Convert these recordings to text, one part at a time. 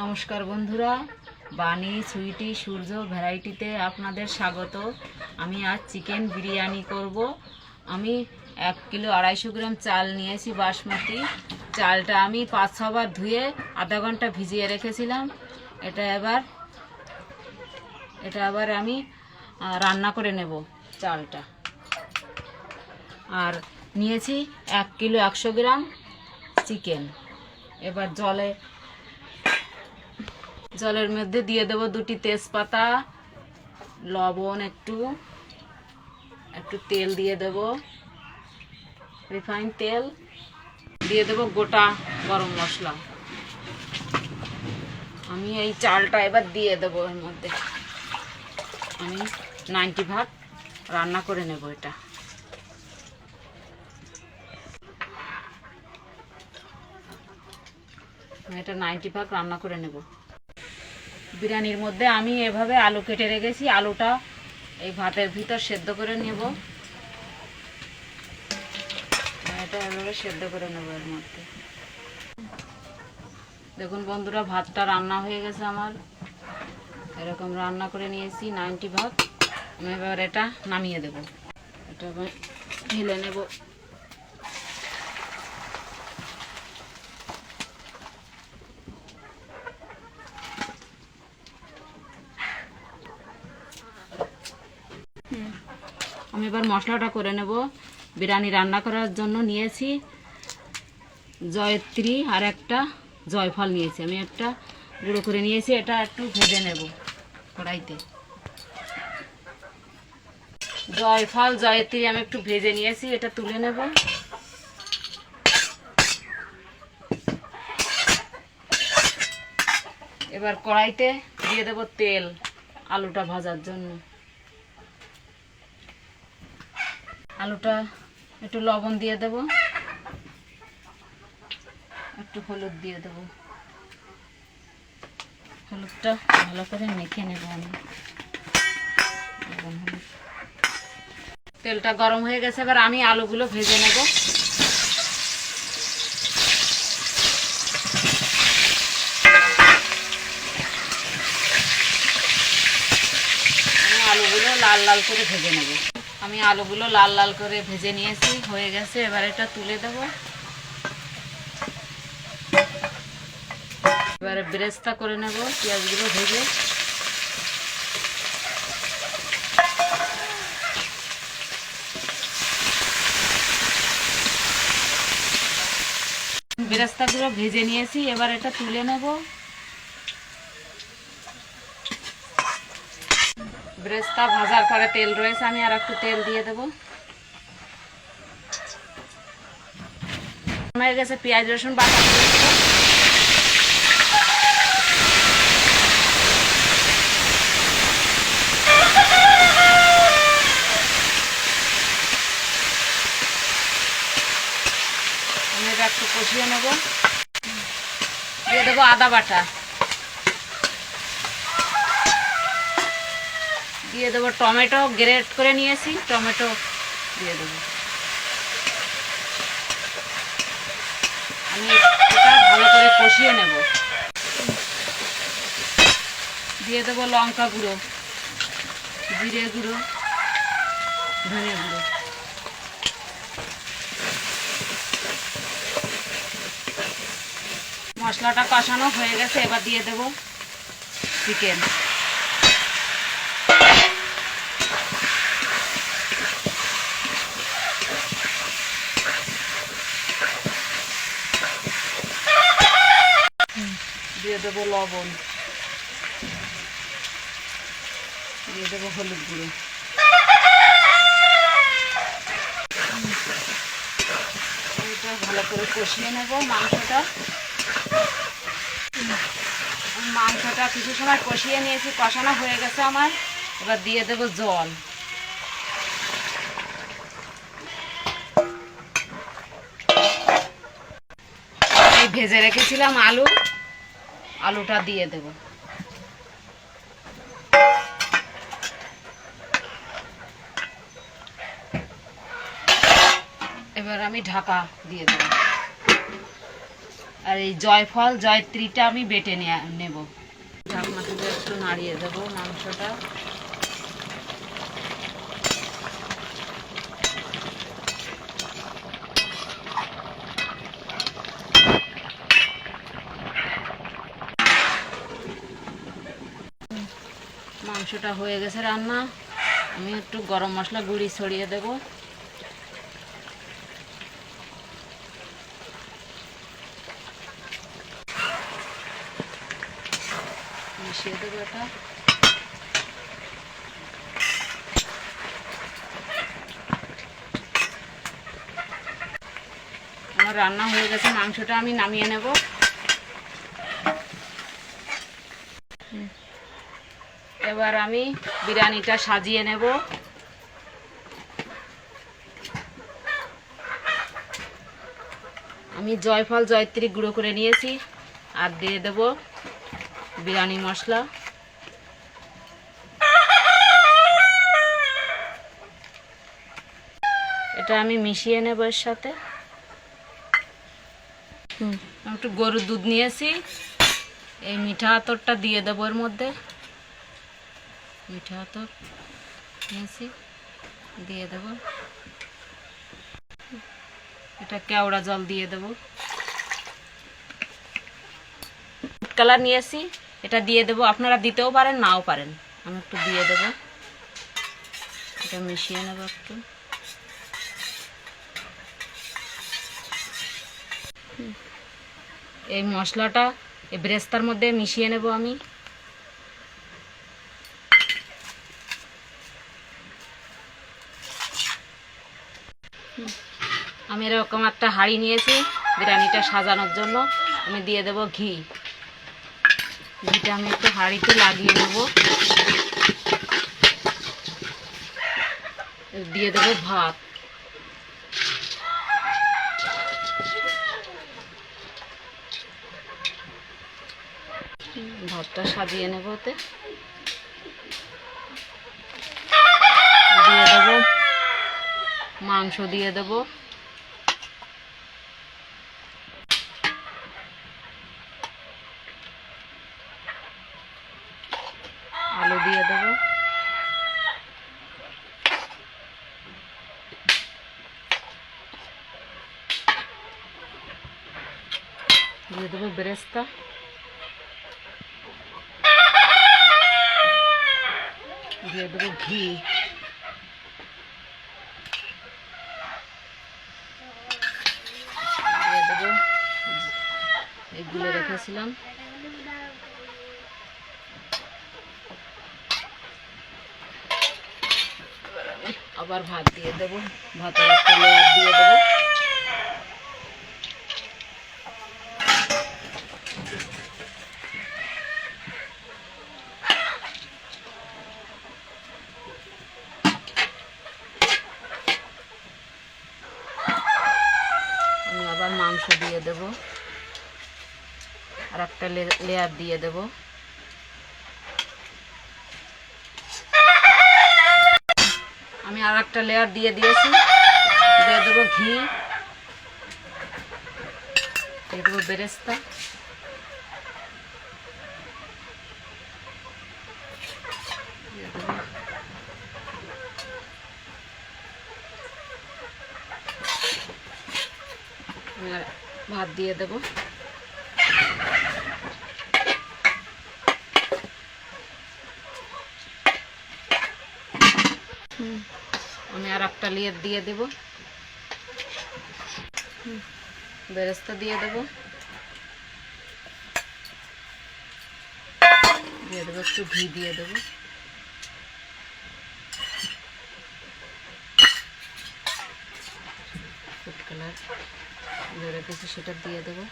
নমস্কার বন্ধুরা। বানি সুইটি, সূর্য ভ্যারাইটিতে আপনাদের স্বাগত। আমি আজ চিকেন বিরিয়ানি করব। আমি এক কিলো আড়াইশো গ্রাম চাল নিয়েছি বাসমতি। চালটা আমি পাঁচ ছবার ধুয়ে আধা ঘণ্টা ভিজিয়ে রেখেছিলাম। এটা এবার, এটা আবার আমি রান্না করে নেব চালটা। আর নিয়েছি এক কিলো একশো গ্রাম চিকেন। এবার জলে জলের মধ্যে দিয়ে দেবো দুটি তেজপাতা, লবণ একটু একটু তেল দিয়ে দেব, রিফাইন তেল, দিয়ে দেব গোটা গরম মশলা। আমি এই চালটা এবার দিয়ে দেবো এর মধ্যে। আমি নাইনটি ভাগ রান্না করে নেব এটা। এটা নাইনটি ভাগ রান্না করে নেব। বিরিয়ানির মধ্যে আমি এভাবে আলু কেটে রেখেছি। আলুটা এই ভাতের ভিতর সেদ্ধ করে নেব। এটা এভাবে সেদ্ধ করে নেব এর মধ্যে। দেখুন বন্ধুরা, ভাতটা রান্না হয়ে গেছে আমার। এরকম রান্না করে নিয়েছি, নাইনটি ভাত। আমি এবার এটা নামিয়ে দেব। এটা ঢেলে নেব। আমি এবার মশলাটা করে নেব। বিরিয়ানি রান্না করার জন্য নিয়েছি জয়ত্রী আর একটা জয়ফল নিয়েছি। আমি একটা গুঁড়ো করে নিয়েছি, এটা একটু ভেজে নেব কড়াইতে। জয়ফল, জয়ত্রী আমি একটু ভেজে নিয়েছি, এটা তুলে নেব। এবার কড়াইতে দিয়ে দেব তেল, আলুটা ভাজার জন্য। আলুটা একটু লবণ দিয়ে দেব। একটু হলুদ দিয়ে দেব। হলুদটা ভালো করে মেখে নেব আমি। তেলটা গরম হয়ে গেছে, এবার আমি আলুগুলো ভেজে নেব। আলুগুলো লাল লাল করে ভেজে নেব। আমি আলুগুলো লাল লাল করে ভেজে নিয়েছি, হয়ে গেছে, এবার এটা তুলে দেব। এবারে ব্রেস্তা করে নেব, পেঁয়াজগুলো ভেজে। বেরেস্তাগুলো ভেজে নিয়েছি, এবার এটা তুলে নেব। ব্রেস্তা ভাজার পরে তেল রয়েছে, আমি আর একটু তেল দিয়ে দেবো। হয়ে গেছে পেঁয়াজ, রসুন বাটা। আমি এটা একটু কষিয়ে নেব। দিয়ে দেবো আদা বাটা। দিয়ে দেবো টমেটো, গ্রেট করে নিয়েছি, টমেটো দিয়ে দেবো। আমি ভালো করে কষিয়ে নেব। দিয়ে দেবো লঙ্কা গুঁড়ো, জিরে গুঁড়ো, ধনে গুঁড়ো। মশলাটা কষানো হয়ে গেছে, এবার দিয়ে দেবো চিকেন দিয়ে দেবো লবণ। দিয়ে দেবো হলুদ গুঁড়ো। এটা ভালো করে কষিয়ে নেব মাংসটা। মাংসটা কিছু সময় কষিয়ে নিয়েছি, কষানো হয়ে গেছে আমার। এবার দিয়ে দেবো জল। ভেজে রেখেছিলাম আলু। আলুটা দিয়ে দেব। এবার আমি ঢাকা দিয়ে দেব। আর এই জয়ফল, জয়ত্রীটা আমি বেটে নেব। ঢাকনা থেকে একটু নাড়িয়ে দেবো মাংসটা। মাংসটা হয়ে গেছে রান্না। আমি একটু গরম মশলা গুঁড়ি ছড়িয়ে দেব। মিশিয়ে দেবো এটা। আমার রান্না হয়ে গেছে, মাংসটা আমি নামিয়ে নেব। এবার আমি বিরিয়ানিটা সাজিয়ে নেব। আমি জয়ফল জয়ত্রী গুঁড়ো করে নিয়েছি আর দিয়ে দেব বিরিয়ানি মশলা। এটা আমি মিশিয়ে নেব এর সাথে। একটু গরুর দুধ নিয়েছি। এই মিঠা আতরটা দিয়ে দেবো এর মধ্যে। মিঠা আতর নিয়েছি, দিয়ে দেব। এটা কেওড়া জল দিয়ে দেব। ফুড কালার নিয়েছি, এটা দিয়ে দেব। আপনারা দিতেও পারেন, নাও পারেন। আমি একটু দিয়ে দেব। এটা মিশিয়ে নেব একটু। এই মশলাটা, এই ব্রেস্তার মধ্যে মিশিয়ে নেব আমি। আমি এরকম একটা হাঁড়ি নিয়েছি, বিরিয়ানিটা সাজানোর জন্য। আমি দিয়ে দেব ঘি। ঘিটা আমি একটু হাঁড়িতে লাগিয়ে নেব দিয়ে দেব ভাত। ভাতটা সাজিয়ে নেব ওতে। দিয়ে দেব মাংস দিয়ে দেব আলু দিয়ে দেব। দিয়ে দেবো বেরেস্তা। দিয়ে দেবো ঘি। দিয়ে দেবো এগুলো রেখেছিলাম। আবার ভাত দিয়ে দেবো। ভাতের একটা লেয়ার দিয়ে দেবো। আবার মাংস দিয়ে দেবো। আর একটা লেয়ার দিয়ে দেব আমি আর একটা লেয়ার দিয়ে দিয়েছি। দিয়ে দেবো ঘি। দিয়ে দেবো বেরেস্তা। দিয়ে দেবো আমি আর ভাত দিয়ে দেব। হুম, আমি আর একটা লেয়ার দিয়ে দেব। হুম, বেরেস্তা দিয়ে দেব। দিয়ে দেবো একটু ঘি দিয়ে দেবো। ফুড কালার যে রেখেছি সেটা দিয়ে দেবো।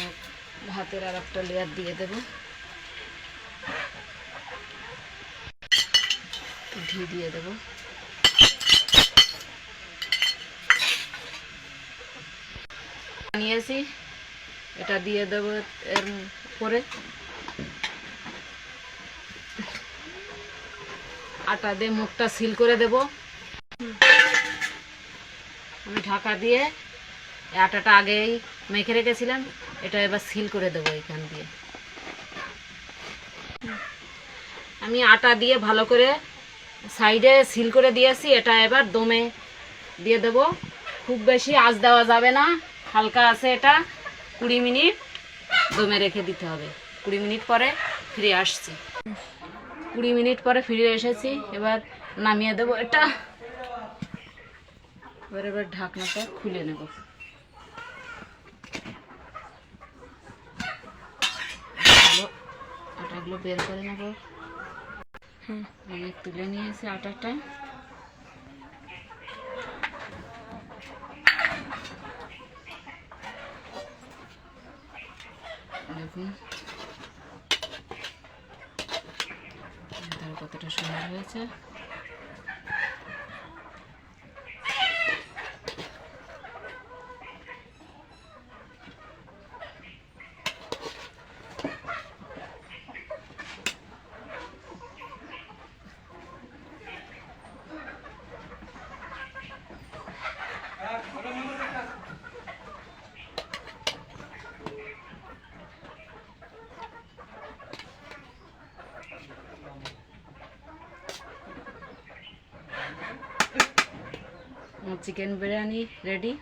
আর ভাতের আর একটা লেয়ার দিয়ে দেবো। ঘি দিয়ে দেবো। নিয়েছি এটা দিয়ে দেবো এর উপরে। আটা দিয়ে মুখটা সিল করে দেব। আমি ঢাকা দিয়ে আটাটা আগেই মেখে রেখেছিলাম। এটা এবার সিল করে দেবো এখান দিয়ে। আমি আটা দিয়ে ভালো করে সাইডে সিল করে দিয়েছি এটা এবার দমে দিয়ে দেব। খুব বেশি আঁচ দেওয়া যাবে না, হালকা আছে এটা। কুড়ি মিনিট দমে রেখে দিতে হবে। কুড়ি মিনিট পরে ফিরে আসছি। কুড়ি মিনিট পরে ফিরে এসেছি, এবার নামিয়ে দেবো এটা। এবার এবার ঢাকনাটা খুলে নেব। বের করে নেব। আমি তুলে নিয়েছি আটাটা। দেখুন। কতটা সুন্দর হয়েছে। Chicken biryani ready?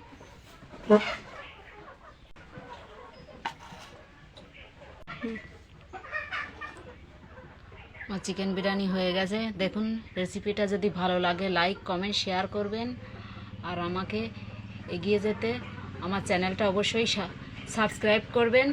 আমার চিকেন বিরিয়ানি হয়ে গেছে। দেখুন রেসিপিটা যদি ভালো লাগে লাইক কমেন্ট শেয়ার করবেন। আর আমাকে এগিয়ে যেতে আমার চ্যানেলটা অবশ্যই সাবস্ক্রাইব করবেন।